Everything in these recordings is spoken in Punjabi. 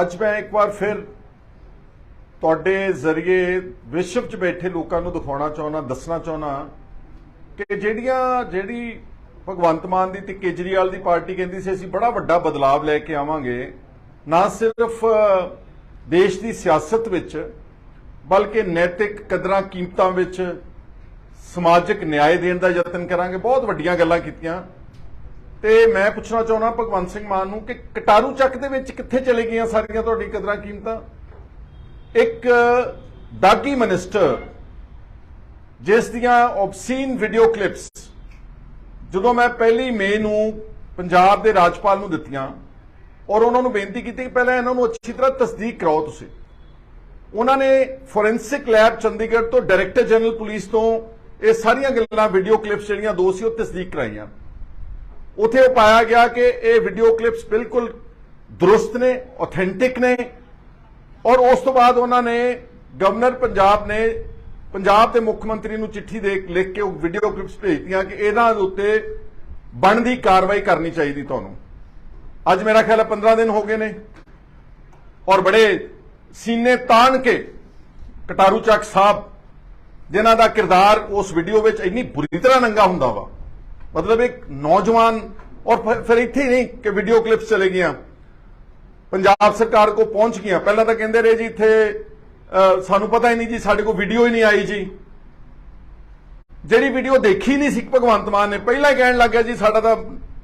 ਅੱਜ ਮੈਂ ਇੱਕ ਵਾਰ ਫਿਰ ਤੁਹਾਡੇ ਜ਼ਰੀਏ ਵਿਸ਼ਵ 'ਚ ਬੈਠੇ ਲੋਕਾਂ ਨੂੰ ਦਿਖਾਉਣਾ ਚਾਹੁੰਦਾ, ਦੱਸਣਾ ਚਾਹੁੰਦਾ ਕਿ ਜਿਹੜੀਆਂ, ਜਿਹੜੀ ਭਗਵੰਤ ਮਾਨ ਦੀ ਤੇ ਕੇਜਰੀਵਾਲ ਦੀ ਪਾਰਟੀ ਕਹਿੰਦੀ ਸੀ, ਅਸੀਂ ਬੜਾ ਵੱਡਾ ਬਦਲਾਅ ਲੈ ਕੇ ਆਵਾਂਗੇ, ਨਾ ਸਿਰਫ ਦੇਸ਼ ਦੀ ਸਿਆਸਤ ਵਿੱਚ, ਬਲਕਿ ਨੈਤਿਕ ਕਦਰਾਂ ਕੀਮਤਾਂ ਵਿੱਚ ਸਮਾਜਿਕ ਨਿਆਂ ਦੇਣ ਦਾ ਯਤਨ ਕਰਾਂਗੇ। ਬਹੁਤ ਵੱਡੀਆਂ ਗੱਲਾਂ ਕੀਤੀਆਂ। ਤੇ ਮੈਂ ਪੁੱਛਣਾ ਚਾਹੁੰਦਾ ਭਗਵੰਤ ਸਿੰਘ ਮਾਨ ਨੂੰ ਕਿ ਕਟਾਰੂ ਚੱਕ ਦੇ ਵਿੱਚ ਕਿੱਥੇ ਚਲੇ ਗਈਆਂ ਸਾਰੀਆਂ ਤੁਹਾਡੀ ਕਦਰਾਂ ਕੀਮਤਾਂ? ਇੱਕ ਦਾਗੀ ਮਿਨਿਸਟਰ, ਜਿਸ ਦੀਆਂ ਆਬਸੀਨ ਵੀਡੀਓ ਕਲਿੱਪਸ ਜਦੋਂ ਮੈਂ ਪਹਿਲੀ ਮਈ ਨੂੰ ਪੰਜਾਬ ਦੇ ਰਾਜਪਾਲ ਨੂੰ ਦਿੱਤੀਆਂ ਔਰ ਉਹਨਾਂ ਨੂੰ ਬੇਨਤੀ ਕੀਤੀ ਕਿ ਪਹਿਲਾਂ ਇਹਨਾਂ ਨੂੰ ਅੱਛੀ ਤਰ੍ਹਾਂ ਤਸਦੀਕ ਕਰਾਓ ਤੁਸੀਂ। ਉਹਨਾਂ ਨੇ ਫੋਰੈਂਸਿਕ ਲੈਬ ਚੰਡੀਗੜ੍ਹ ਤੋਂ ਡਾਇਰੈਕਟਰ ਜਨਰਲ ਪੁਲਿਸ ਤੋਂ ਇਹ ਸਾਰੀਆਂ ਗੱਲਾਂ ਵੀਡੀਓ ਕਲਿੱਪਸ ਜਿਹੜੀਆਂ ਦੋ ਸੀ, ਉਹ ਤਸਦੀਕ ਕਰਾਈਆਂ। ਉਥੇ ਉਹ ਪਾਇਆ ਗਿਆ ਕਿ ਇਹ ਵੀਡੀਓ ਕਲਿੱਪਸ ਬਿਲਕੁਲ ਦਰੁਸਤ ਨੇ ਆਥੈਂਟਿਕ ਨੇ। ਔਰ ਉਸ ਤੋਂ ਬਾਅਦ ਉਹਨਾਂ ਨੇ ਗਵਰਨਰ ਪੰਜਾਬ ਨੇ ਪੰਜਾਬ ਦੇ ਮੁੱਖ ਮੰਤਰੀ ਨੂੰ ਚਿੱਠੀ ਦੇ ਲਿਖ ਕੇ ਉਹ ਵੀਡੀਓ ਕਲਿੱਪਸ ਭੇਜਤੀਆਂ ਕਿ ਇਹਨਾਂ ਦੇ ਉੱਤੇ ਬਣਦੀ ਕਾਰਵਾਈ ਕਰਨੀ ਚਾਹੀਦੀ ਤੁਹਾਨੂੰ। ਅੱਜ ਮੇਰਾ ਖਿਆਲ ਹੈ 15 ਦਿਨ ਹੋ ਗਏ ਨੇ। ਔਰ ਬੜੇ ਸੀਨੇ ਤਾਣ ਕੇ ਕਟਾਰੂ ਚੱਕ ਸਾਹਿਬ, ਜਿਨ੍ਹਾਂ ਦਾ ਕਿਰਦਾਰ ਉਸ ਵੀਡੀਓ ਵਿੱਚ ਇੰਨੀ ਬੁਰੀ ਤਰ੍ਹਾਂ ਨੰਗਾ ਹੁੰਦਾ ਵਾ। ਮਤਲਬ ਇੱਕ ਨੌਜਵਾਨ ਔਰ ਫਿਰ- ਇੱਥੇ ਨਹੀਂ ਕਿ ਵੀਡੀਓ ਕਲਿੱਪਸ ਚਲੇ ਗਈਆਂ। ਪੰਜਾਬ ਸਰਕਾਰ ਕੋ ਪਹੁੰਚ ਗਈਆਂ। ਪਹਿਲਾਂ ਤਾਂ ਕਹਿੰਦੇ ਰਹੇ ਜੀ ਇੱਥੇ ਸਾਨੂੰ ਪਤਾ ਹੀ ਨਹੀਂ ਜੀ, ਸਾਡੇ ਕੋਲ ਵੀਡੀਓ ਹੀ ਨਹੀਂ ਆਈ ਜੀ। ਜਿਹੜੀ ਵੀਡੀਓ ਦੇਖੀ ਨਹੀਂ ਸੀ ਭਗਵੰਤ ਮਾਨ ਨੇ, ਪਹਿਲਾਂ ਹੀ ਕਹਿਣ ਲੱਗਿਆ ਜੀ, ਸਾਡਾ ਤਾਂ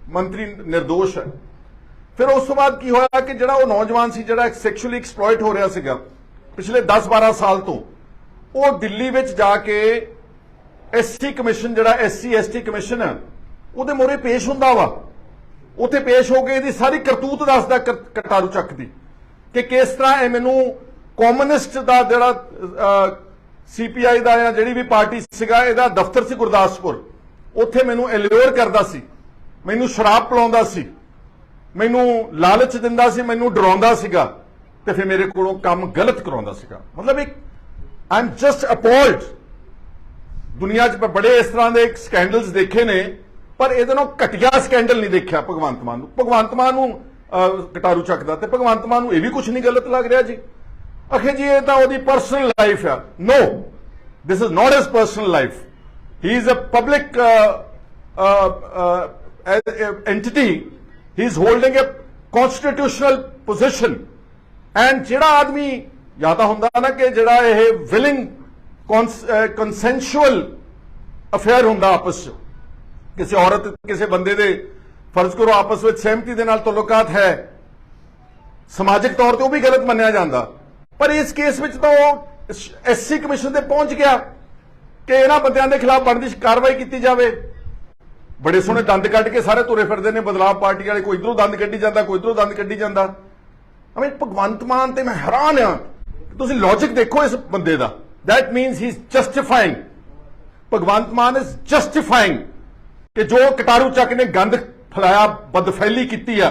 ਮੰਤਰੀ નિર્ਦੋਸ਼ ਹੈ। ਫਿਰ ਉਸ ਤੋਂ ਬਾਅਦ ਕੀ ਹੋਇਆ ਕਿ ਜਿਹੜਾ ਉਹ ਨੌਜਵਾਨ ਸੀ, ਜਿਹੜਾ ਸੈਕਸ਼ੂਅਲੀ ਐਕਸਪਲੋਇਟ ਹੋ ਰਿਹਾ ਸੀਗਾ, ਪਿਛਲੇ 10-12 ਸਾਲ ਤੋਂ, ਉਹ ਦਿੱਲੀ ਵਿੱਚ ਜਾ ਕੇ ਐਸਟੀ ਕਮਿਸ਼ਨ ਜਿਹੜਾ ਐਸਸੀ ਐਸਟੀ ਕਮਿਸ਼ਨ ਹੈ ਉਹਦੇ ਮੋਰੇ ਪੇਸ਼ ਹੁੰਦਾ ਵਾ। ਉੱਥੇ ਪੇਸ਼ ਹੋ ਕੇ ਇਹਦੀ ਸਾਰੀ ਕਰਤੂਤ ਦੱਸਦਾ ਕ- ਕਟਾਰੂ ਚੱਕ ਦੀ ਕਿ ਕਿਸ ਤਰ੍ਹਾਂ ਇਹ ਮੈਨੂੰ ਕਮਿਊਨਿਸਟ ਦਾ ਜਿਹੜਾ ਸੀਪੀਆਈ ਦਾ ਜਾਂ ਜਿਹੜੀ ਵੀ ਪਾਰਟੀ ਸੀਗਾ, ਇਹਦਾ ਦਫ਼ਤਰ ਸੀ ਗੁਰਦਾਸਪੁਰ। ਉੱਥੇ ਮੈਨੂੰ ਐਲਿਓਰ ਕਰਦਾ ਸੀ। ਮੈਨੂੰ ਸ਼ਰਾਬ ਪਿਲਾਉਂਦਾ ਸੀ। ਮੈਨੂੰ ਲਾਲਚ ਦਿੰਦਾ ਸੀ, ਮੈਨੂੰ ਡਰਾਉਂਦਾ ਸੀਗਾ। ਤੇ ਫਿਰ ਮੇਰੇ ਕੋਲੋਂ ਕੰਮ ਗਲਤ ਕਰਾਉਂਦਾ ਸੀਗਾ। ਮਤਲਬ ਇੱਕ ਆਈ ਐਮ ਜਸਟ ਅਪੋਲਡ ਦੁਨੀਆ 'ਚ ਬੜੇ ਇਸ ਤਰ੍ਹਾਂ ਦੇ ਸਕੈਂਡਲਸ ਦੇਖੇ ਨੇ। ਪਰ ਇਹਦੇ ਨਾਲ ਘਟੀਆ ਸਕੈਂਡਲ ਨਹੀਂ ਦੇਖਿਆ ਭਗਵੰਤ ਮਾਨ ਨੂੰ। ਭਗਵੰਤ ਮਾਨ ਨੂੰ ਕਟਾਰੂ ਚੱਕਦਾ ਤੇ ਭਗਵੰਤ ਮਾਨ ਨੂੰ ਇਹ ਵੀ ਕੁਝ ਨਹੀਂ ਗਲਤ ਲੱਗ ਰਿਹਾ ਜੀ। ਅਖੇ ਜੀ, ਇਹ ਤਾਂ ਉਹਦੀ ਪਰਸਨਲ ਲਾਈਫ ਆ। No this is not his personal life he is a public entity. He is holding a constitutional position. And ਜਿਹੜਾ ਆਦਮੀ, ਜਾਂ ਤਾਂ ਹੁੰਦਾ ਨਾ ਕਿ ਜਿਹੜਾ ਇਹ ਵਿਲਿੰਗ ਕੰਸੈਂਸ਼ੂਅਲ ਅਫੇਅਰ ਹੁੰਦਾ ਆਪਸ ਚ ਕਿਸੇ ਔਰਤ, ਕਿਸੇ ਬੰਦੇ ਦੇ ਫਰਜ਼ ਕਰੋ ਆਪਸ ਵਿੱਚ ਸਹਿਮਤੀ ਦੇ ਨਾਲ ਤਾਲੁਕਾਤ ਹੈ। ਸਮਾਜਿਕ ਤੌਰ ਤੇ ਉਹ ਵੀ ਗਲਤ ਮੰਨਿਆ ਜਾਂਦਾ। ਪਰ ਇਸ ਕੇਸ ਵਿੱਚ ਤਾਂ ਉਹ ਐਸਸੀ ਕਮਿਸ਼ਨ ਤੇ ਪਹੁੰਚ ਗਿਆ ਕਿ ਇਹਨਾਂ ਬੰਦਿਆਂ ਦੇ ਖਿਲਾਫ ਬਣਦੀ ਕਾਰਵਾਈ ਕੀਤੀ ਜਾਵੇ। ਬੜੇ ਸੋਹਣੇ ਦੰਦ ਕੱਢ ਕੇ ਸਾਰੇ ਤੁਰੇ ਫਿਰਦੇ ਨੇ ਬਦਲਾਅ ਪਾਰਟੀ ਵਾਲੇ, ਕੋਈ ਇਧਰੋਂ ਦੰਦ ਕੱਢੀ ਜਾਂਦਾ, ਕੋਈ ਇਧਰੋਂ ਦੰਦ ਕੱਢੀ ਜਾਂਦਾ। ਅਮੇ ਭਗਵੰਤ ਮਾਨ ਤੇ ਮੈਂ ਹੈਰਾਨ ਹਾਂ ਤੁਸੀਂ ਲੌਜੀਕ ਦੇਖੋ ਇਸ ਬੰਦੇ ਦਾ। That means he is justifying Bhagwant Mann is justifying ਕਿ ਜੋ ਕਟਾਰੂ ਚੱਕ ਨੇ ਗੰਦ ਫੈਲਾਇਆ, ਬਦਫੈਲੀ ਕੀਤੀ ਆ,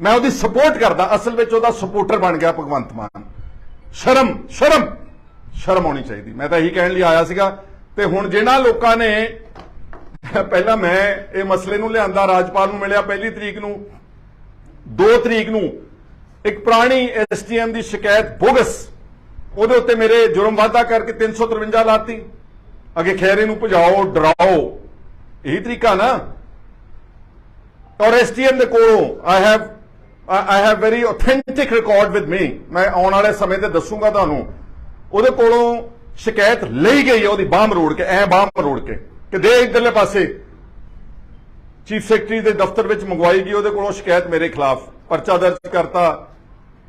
ਮੈਂ ਉਹਦੀ ਸਪੋਰਟ ਕਰਦਾ। ਅਸਲ ਵਿੱਚ ਉਹਦਾ ਸਪੋਰਟਰ ਬਣ ਗਿਆ ਭਗਵੰਤ ਮਾਨ। ਸ਼ਰਮ ਸ਼ਰਮ ਸ਼ਰਮ ਹੋਣੀ ਚਾਹੀਦੀ। ਮੈਂ ਤਾਂ ਇਹੀ ਕਹਿਣ ਲਈ ਆਇਆ ਸੀਗਾ। ਤੇ ਹੁਣ ਜਿਹਨਾਂ ਲੋਕਾਂ ਨੇ, ਪਹਿਲਾਂ ਮੈਂ ਇਹ ਮਸਲੇ ਨੂੰ ਲਿਆਂਦਾ, ਰਾਜਪਾਲ ਨੂੰ ਮਿਲਿਆ ਪਹਿਲੀ ਤਰੀਕ ਨੂੰ 2 ਤਰੀਕ ਨੂੰ, ਇੱਕ ਪੁਰਾਣੀ ਐਸਟੀਐਮ ਦੀ ਸ਼ਿਕਾਇਤ ਬੋਗਸ, ਉਹਦੇ ਉੱਤੇ ਮੇਰੇ ਜੁਰਮ ਵਾਧਾ ਕਰਕੇ 353 ਲਾਤੀ। ਅੱਗੇ ਖੈਰੇ ਨੂੰ ਭਜਾਓ, ਡਰਾਓ। ਇਹੀ ਤਰੀਕਾ ਨਾ। ਔਰ ਐਸਟੀਐਮ ਦੇ ਕੋਲੋਂ I have I have very authentic record with me ਮੈਂ ਆਉਣ ਵਾਲੇ ਸਮੇਂ ਤੇ ਦੱਸੂਗਾ ਤੁਹਾਨੂੰ। ਉਹਦੇ ਕੋਲੋਂ ਸ਼ਿਕਾਇਤ ਲਈ ਗਈ ਹੈ ਉਹਦੀ ਬਾਹ ਮਰੋੜ ਕੇ, ਐ ਬਾਹ ਮਰੋੜ ਕੇ। ਕਿ ਦੇ ਇਧਰਲੇ ਪਾਸੇ। ਚੀਫ ਸੈਕਟਰੀ ਦੇ ਦਫ਼ਤਰ ਵਿੱਚ ਮੰਗਵਾਈ ਗਈ, ਉਹਦੇ ਕੋਲੋਂ ਸ਼ਿਕਾਇਤ ਮੇਰੇ ਖਿਲਾਫ। ਪਰਚਾ ਦਰਜ ਕਰਤਾ।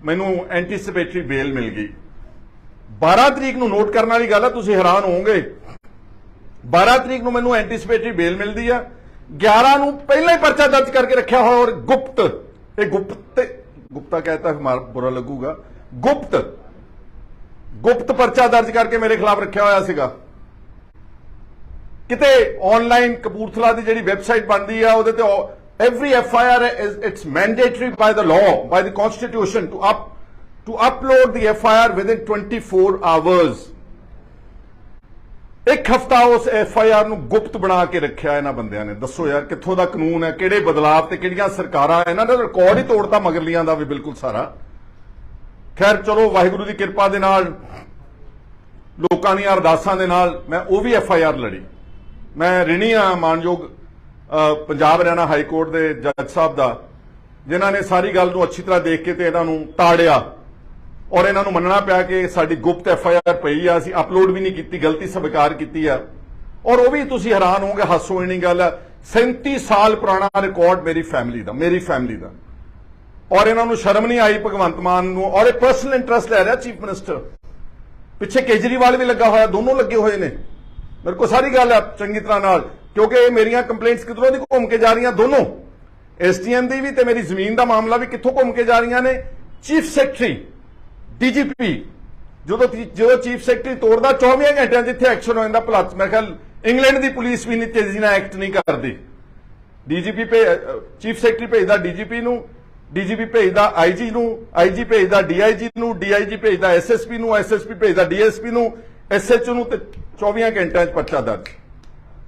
ਮੈਨੂੰ ਐਂਟੀਸਪੇਟਰੀ ਬੇਲ ਮਿਲ ਗਈ। 12 ਤਰੀਕ ਨੂੰ ਨੋਟ ਕਰਨ ਵਾਲੀ ਗੱਲ ਹੈ, ਤੁਸੀਂ ਹੈਰਾਨ ਹੋਵੋਗੇ। 12 ਤਰੀਕ ਨੂੰ ਮੈਨੂੰ ਐਂਟੀਸਪੇਟਰੀ ਬੇਲ ਮਿਲਦੀ ਆ। 11 ਨੂੰ ਪਹਿਲਾਂ ਹੀ ਪਰਚਾ ਦਰਜ ਕਰਕੇ ਰੱਖਿਆ ਹੋਇਆ ਔਰ ਗੁਪਤ, ਇਹ ਗੁਪਤ ਗੁਪਤਾ ਕਹਤਾ ਹਮਾਰਾ ਬੁਰਾ ਲੱਗੂਗਾ। ਗੁਪਤ ਗੁਪਤ ਪਰਚਾ ਦਰਜ ਕਰਕੇ ਮੇਰੇ ਖਿਲਾਫ ਰੱਖਿਆ ਹੋਇਆ ਸੀਗਾ। ਕਿਤੇ ਆਨਲਾਈਨ ਕਪੂਰਥਲਾ ਦੀ ਜਿਹੜੀ ਵੈਬਸਾਈਟ ਬਣਦੀ ਆ, ਉਹਦੇ ਤੇ every FIR is it's mandatory by the law, by the constitution to up to upload the FIR within 24 hours ਇੱਕ ਹਫਤਾ ਉਸ ਐਫ ਆਈ ਆਰ ਨੂੰ ਗੁਪਤ ਬਣਾ ਕੇ ਰੱਖਿਆ ਇਹਨਾਂ ਬੰਦਿਆਂ ਨੇ। ਦੱਸੋ ਯਾਰ, ਕਿੱਥੋਂ ਦਾ ਕਾਨੂੰਨ ਹੈ, ਕਿਹੜੇ ਬਦਲਾਅ ਤੇ ਕਿਹੜੀਆਂ ਸਰਕਾਰਾਂ ਇਹਨਾਂ ਦਾ ਰਿਕਾਰਡ ਹੀ ਤੋੜਤਾ ਮਗਰਲੀਆਂ ਦਾ ਵੀ ਬਿਲਕੁਲ ਸਾਰਾ। ਖੈਰ, ਚਲੋ, ਵਾਹਿਗੁਰੂ ਦੀ ਕਿਰਪਾ ਦੇ ਨਾਲ, ਲੋਕਾਂ ਦੀਆਂ ਅਰਦਾਸਾਂ ਦੇ ਨਾਲ ਮੈਂ ਉਹ ਵੀ ਐਫ ਆਈ ਆਰ ਲੜੀ। ਮੈਂ ਰਿਣੀ ਆ ਮਾਨਯੋਗ ਪੰਜਾਬ ਹਰਿਆਣਾ ਹਾਈ ਕੋਰਟ ਦੇ ਜੱਜ ਸਾਹਿਬ ਦਾ, ਜਿਨ੍ਹਾਂ ਨੇ ਸਾਰੀ ਗੱਲ ਨੂੰ ਅੱਛੀ ਤਰ੍ਹਾਂ ਦੇਖ ਕੇ ਤੇ ਇਹਨਾਂ ਨੂੰ ਤਾੜਿਆ। ਔਰ ਇਹਨਾਂ ਨੂੰ ਮੰਨਣਾ ਪਿਆ ਕਿ ਸਾਡੀ ਗੁਪਤ ਐਫ ਆਈ ਆਰ ਪਈ ਆ, ਅਸੀਂ ਅਪਲੋਡ ਵੀ ਨਹੀਂ ਕੀਤੀ, ਗਲਤੀ ਸਵੀਕਾਰ ਕੀਤੀ ਆ। ਔਰ ਉਹ ਵੀ ਤੁਸੀਂ ਹੈਰਾਨ ਹੋਗੇ ਹਾਸੋ ਨਹੀਂ ਗੱਲ ਆ 37 ਸਾਲ ਪੁਰਾਣਾ ਰਿਕਾਰਡ ਮੇਰੀ ਫੈਮਿਲੀ ਦਾ, ਮੇਰੀ ਫੈਮਿਲੀ ਦਾ। ਔਰ ਇਹਨਾਂ ਨੂੰ ਸ਼ਰਮ ਨਹੀਂ ਆਈ ਭਗਵੰਤ ਮਾਨ ਨੂੰ, ਔਰ ਇਹ ਪਰਸਨਲ ਇੰਟਰਸਟ ਲੈ ਰਿਹਾ ਚੀਫ ਮਿਨਿਸਟਰ ਪਿੱਛੇ ਕੇਜਰੀਵਾਲ ਵੀ ਲੱਗਾ ਹੋਇਆ, ਦੋਨੋਂ ਲੱਗੇ ਹੋਏ ਨੇ। ਮੇਰੇ ਕੋਲ ਸਾਰੀ ਗੱਲ ਹੈ ਚੰਗੀ ਤਰ੍ਹਾਂ ਨਾਲ, ਕਿਉਂਕਿ ਇਹ ਮੇਰੀਆਂ ਕੰਪਲੇਂਟਸ ਕਿਧਰੋਂ ਦੀ ਘੁੰਮ ਕੇ ਜਾ ਰਹੀਆਂ? ਦੋਨੋਂ। ਐਸਟੀਐਮ ਦੀ ਵੀ ਤੇ ਮੇਰੀ ਜ਼ਮੀਨ ਦਾ ਮਾਮਲਾ ਵੀ ਕਿੱਥੋਂ ਘੁੰਮ ਕੇ ਜਾ ਰਹੀਆਂ ਨੇ? ਚੀਫ ਸੈਕਟਰੀ ਡੀਜੀਪੀ, ਜਦੋਂ ਤੀ- ਜਦੋਂ ਚੀਫ ਸੈਕਟਰੀ ਤੋੜਦਾ 24 ਘੰਟਿਆਂ 'ਚ ਇੱਥੇ ਐਕਸ਼ਨ ਹੋ ਜਾਂਦਾ ਭਲਾ ਮੈਂ ਖਿਆਲ ਇੰਗਲੈਂਡ ਦੀ ਪੁਲਿਸ ਵੀ ਨਹੀਂ ਤੇਜ਼ੀ ਨਾਲ ਐਕਟ ਨਹੀਂ ਕਰਦੀ। ਡੀਜੀਪੀ ਭੇ ਚੀਫ ਸੈਕਟਰੀ ਭੇਜਦਾ ਡੀਜੀਪੀ ਨੂੰ, ਡੀਜੀਪੀ ਭੇਜਦਾ ਆਈਜੀ ਨੂੰ ਆਈਜੀ ਭੇਜਦਾ ਡੀਆਈਜੀ ਨੂੰ ਡੀਆਈਜੀ ਭੇਜਦਾ ਐਸਐਸਪੀ ਨੂੰ ਐਸਐਸਪੀ ਭੇਜਦਾ ਡੀਐਸਪੀ ਨੂੰ ਐਸਐਚਓ ਨੂੰ ਤੇ 24 ਘੰਟਿਆਂ 'ਚ ਪਰਚਾ ਦਰਜ।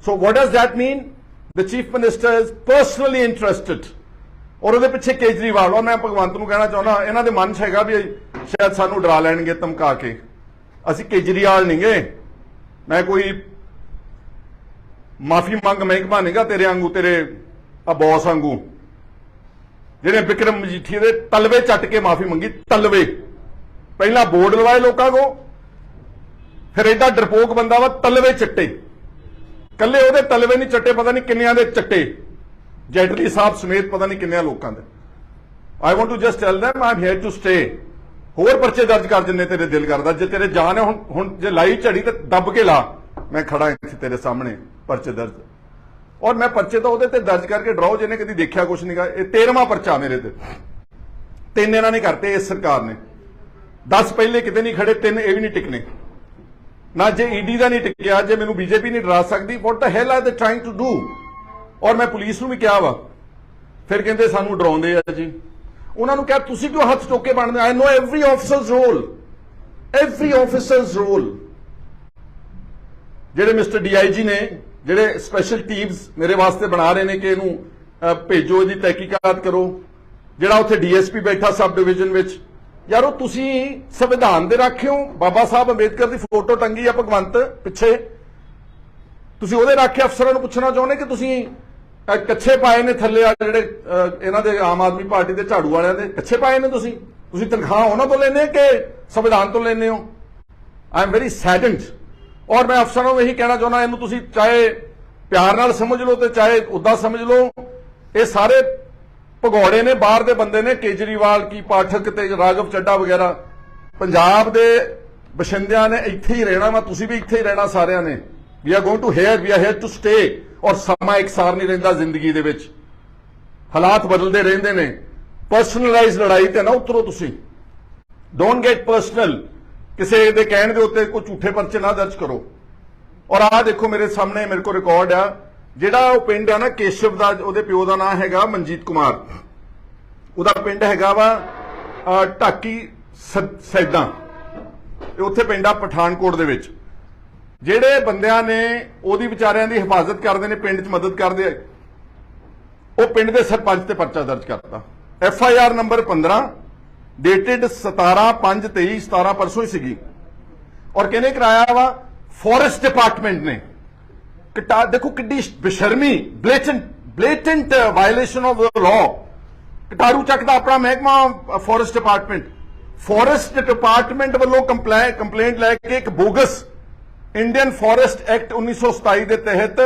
So what does that mean the chief minister is personally interested ਔਰ ਉਹਦੇ ਪਿੱਛੇ ਕੇਜਰੀਵਾਲ, ਔਰ ਮੈਂ ਭਗਵੰਤ ਨੂੰ ਕਹਿਣਾ ਚਾਹੁੰਦਾ, ਇਹਨਾਂ ਦੇ ਮਨ 'ਚ ਹੈਗਾ ਵੀ ਸ਼ਾਇਦ ਸਾਨੂੰ ਡਰਾ ਲੈਣਗੇ ਧਮਕਾ ਕੇ। ਅਸੀਂ ਕੇਜਰੀਵਾਲ ਨਹੀਂ ਨਹੀਂਗੇ ਮੈਂ ਕੋਈ ਮਾਫੀ ਮੰਗ, ਮਹਿਕਮਾ ਨਹੀਂਗਾ ਤੇਰੇ ਵਾਂਗੂ, ਤੇਰੇ ਆ ਬੌਸ ਵਾਂਗੂ। ਜਿਹੜੇ ਵਿਕਰਮ ਮਜੀਠੀ ਦੇ ਤਲਵੇ ਚੱਟ ਕੇ ਮਾਫੀ ਮੰਗੀ, ਤਲਵੇ। ਪਹਿਲਾਂ ਬੋਰਡ ਲਵਾਏ ਲੋਕਾਂ ਕੋ ਫਿਰ ਐਡਾ ਡਰਪੋਕ ਬੰਦਾ ਵਾ ਤਲਵੇ ਚੱਟੇ। ਕੱਲੇ ਉਹਦੇ ਤਲਵੇ ਨਹੀਂ ਚੱਟੇ, ਪਤਾ ਨਹੀਂ ਕਿੰਨਿਆਂ ਦੇ ਚੱਟੇ। ਜੈਟਲੀ ਸਾਹਿਬ ਸਮੇਤ ਪਤਾ ਨਹੀਂ ਕਿੰਨੇ ਲੋਕਾਂ ਦੇ। I want to just tell them I'm here to stay ਹੋਰ ਪਰਚੇ ਦਰਜ ਕਰ ਜਿੰਨੇ ਤੇਰੇ ਦਿਲ ਕਰਦਾ। ਜੇ ਤੇਰੇ ਜਾਨ ਹੈ, ਹੁਣ ਹੁਣ ਜੇ ਲਾਈ ਝੜੀ ਤੇ ਦੱਬ ਕੇ ਲਾ। ਮੈਂ ਖੜਾ ਇੱਥੇ ਤੇਰੇ ਸਾਹਮਣੇ ਪਰਚੇ ਦਰਜ। ਔਰ ਮੈਂ ਪਰਚੇ ਤਾਂ ਉਹਦੇ ਤੇ ਦਰਜ ਕਰਕੇ ਡਰਾਓ, ਜਿਹਨੇ ਕਦੀ ਦੇਖਿਆ ਕੁਛ ਨਹੀਂਗਾ ਇਹ 13ਵਾਂ ਪਰਚਾ ਮੇਰੇ ਤੇ। ਤਿੰਨ ਇਹਨਾਂ ਨੇ ਕਰਤੇ, ਇਸ ਸਰਕਾਰ ਨੇ। 10 ਪਹਿਲੇ ਕਿਤੇ ਨਹੀਂ ਖੜੇ, ਤਿੰਨ ਇਹ ਵੀ ਨਹੀਂ ਟਿਕਨੇ। ਨਾ ਜੇ ਈਡੀ ਦਾ ਨਹੀਂ ਟਿਕਿਆ, ਜੇ ਮੈਨੂੰ ਬੀਜੇਪੀ ਨਹੀਂ ਡਰਾ ਸਕਦੀ ਵਾਟ ਦ ਹੈਲ ਆਰ ਦੇ ਟ੍ਰਾਈਂਗ ਟੂ ਡੂ ਔਰ ਮੈਂ ਪੁਲਿਸ ਨੂੰ ਵੀ ਕਿਹਾ ਵਾ, ਫਿਰ ਕਹਿੰਦੇ ਸਾਨੂੰ ਡਰਾਉਂਦੇ ਆ ਜੀ। ਉਹਨਾਂ ਨੂੰ ਕਿਹਾ, ਤੁਸੀਂ ਕਿਉਂ ਹੱਥ ਟੋਕੇ ਬਣਦੇ I know every officer's role every officer's role ਜਿਹੜੇ ਮਿਸਟਰ ਡੀਆਈਜੀ ਨੇ, ਜਿਹੜੇ ਸਪੈਸ਼ਲ ਟੀਮਸ ਮੇਰੇ ਵਾਸਤੇ ਬਣਾ ਰਹੇ ਨੇ ਕਿ ਇਹਨੂੰ ਭੇਜੋ, ਇਹਦੀ ਤਹਿਕੀਕਾਤ ਕਰੋ। ਜਿਹੜਾ ਉੱਥੇ ਡੀਐਸਪੀ ਬੈਠਾ ਸਬ ਡਿਵੀਜ਼ਨ ਵਿੱਚ, ਯਾਰੋ, ਤੁਸੀਂ ਸੰਵਿਧਾਨ ਦੇ ਰਾਖਿਓ ਬਾਬਾ ਸਾਹਿਬ ਅੰਬੇਦਕਰ ਦੀ ਫੋਟੋ ਟੰਗੀ ਆ ਭਗਵੰਤ ਪਿੱਛੇ। ਤੁਸੀਂ ਉਹਦੇ ਰਾਖੇ ਅਫਸਰਾਂ ਨੂੰ ਪੁੱਛਣਾ ਚਾਹੁੰਦੇ ਕਿ ਤੁਸੀਂ ਕੱਛੇ ਪਾਏ ਨੇ ਥੱਲੇ ਆ ਜਿਹੜੇ ਇਹਨਾਂ ਦੇ ਆਮ ਆਦਮੀ ਪਾਰਟੀ ਦੇ ਝਾੜੂ ਵਾਲਿਆਂ ਦੇ। ਕੱਛੇ ਪਾਏ ਨੇ ਤੁਸੀਂ? ਤੁਸੀਂ ਤਨਖਾਹ ਉਹਨਾਂ ਤੋਂ ਲੈਨੇ ਕਿ ਸੰਵਿਧਾਨ ਤੋਂ ਲੈਨੇ ਹੋ? ਆਈ ਐਮ ਵੈਰੀ ਸੈਡਨਡ ਔਰ ਮੈਂ ਅਫਸਰਾਂ ਨੂੰ ਇਹੀ ਕਹਿਣਾ ਚਾਹੁੰਦਾ, ਇਹਨੂੰ ਤੁਸੀਂ ਚਾਹੇ ਪਿਆਰ ਨਾਲ ਸਮਝ ਲਓ ਤੇ ਚਾਹੇ ਉਦਾਂ ਸਮਝ ਲਓ। ਇਹ ਸਾਰੇ ਭਗੌੜੇ ਨੇ, ਬਾਹਰ ਦੇ ਬੰਦੇ ਨੇ, ਕੇਜਰੀਵਾਲ ਕੀ ਪਾਠਕ ਤੇ ਰਾਘਵ ਚੱਡਾ ਵਗੈਰਾ। ਪੰਜਾਬ ਦੇ ਬਸ਼ਿੰਦਿਆਂ ਨੇ ਇੱਥੇ ਹੀ ਰਹਿਣਾ ਵਾ, ਤੁਸੀਂ ਵੀ ਇੱਥੇ ਹੀ ਰਹਿਣਾ ਸਾਰਿਆਂ ਨੇ। We are going to here we are here to stay ਔਰ ਸਮਾਂ ਇੱਕਸਾਰ ਨਹੀਂ ਰਹਿੰਦਾ ਜ਼ਿੰਦਗੀ ਦੇ ਵਿੱਚ। ਹਾਲਾਤ ਬਦਲਦੇ ਰਹਿੰਦੇ ਨੇ। ਪਰਸਨਲਾਈਜ਼ ਲੜਾਈ ਤੇ ਨਾ ਉਤਰੋ ਤੁਸੀਂ। ਡੋਨਟ ਗੈਟ ਪਰਸਨਲ ਕਿਸੇ ਦੇ ਕਹਿਣ ਦੇ ਉੱਤੇ ਕੋਈ ਝੂਠੇ ਪਰਚੇ ਨਾ ਦਰਜ ਕਰੋ। ਔਰ ਆਹ ਦੇਖੋ ਮੇਰੇ ਸਾਹਮਣੇ ਮੇਰੇ ਕੋਲ ਰਿਕਾਰਡ ਆ। ਜਿਹੜਾ ਉਹ ਪਿੰਡ ਆ ਨਾ ਕੇਸ਼ਵ ਦਾ, ਉਹਦੇ ਪਿਓ ਦਾ ਨਾਮ ਹੈਗਾ ਮਨਜੀਤ ਕੁਮਾਰ। ਉਹਦਾ ਪਿੰਡ ਹੈਗਾ ਵਾ ਢਾਕੀ ਸ- ਸੈਦਾਂ। ਇਹ ਉੱਥੇ ਪਿੰਡ ਆ ਪਠਾਨਕੋਟ ਦੇ ਵਿੱਚ। ਜਿਹੜੇ ਬੰਦਿਆਂ ਨੇ ਉਹਦੀ ਵਿਚਾਰਿਆਂ ਦੀ ਹਿਫਾਜ਼ਤ ਕਰਦੇ ਨੇ, ਪਿੰਡ 'ਚ ਮਦਦ ਕਰਦੇ ਆ, ਉਹ ਪਿੰਡ ਦੇ ਸਰਪੰਚ ਤੇ ਪਰਚਾ ਦਰਜ ਕਰਤਾ। F I R number 15 dated 17 5 23 17 ਪਰਸੋਂ ਹੀ ਸੀਗੀ। ਔਰ ਕਿਹਨੇ ਕਰਾਇਆ ਵਾ ਫੋਰੈਸਟ ਡਿਪਾਰਟਮੈਂਟ ਨੇ। ਕਟਾ, ਦੇਖੋ ਕਿੱਡੀ ਬੇਸ਼ਰਮੀ blatant blatant violation of the law Kataruchak ਦਾ ਆਪਣਾ ਮਹਿਕਮਾ ਫੋਰੈਸਟ ਡਿਪਾਰਟਮੈਂਟ ਫੋਰੈਸਟ ਡਿਪਾਰਟਮੈਂਟ ਵੱਲੋਂ ਕੰਪਲੇਂਟ ਲੈ ਕੇ ਇੱਕ ਬੋਗਸ ਇੰਡੀਅਨ ਫੋਰੈਸਟ ਐਕਟ 1927 ਦੇ ਤਹਿਤ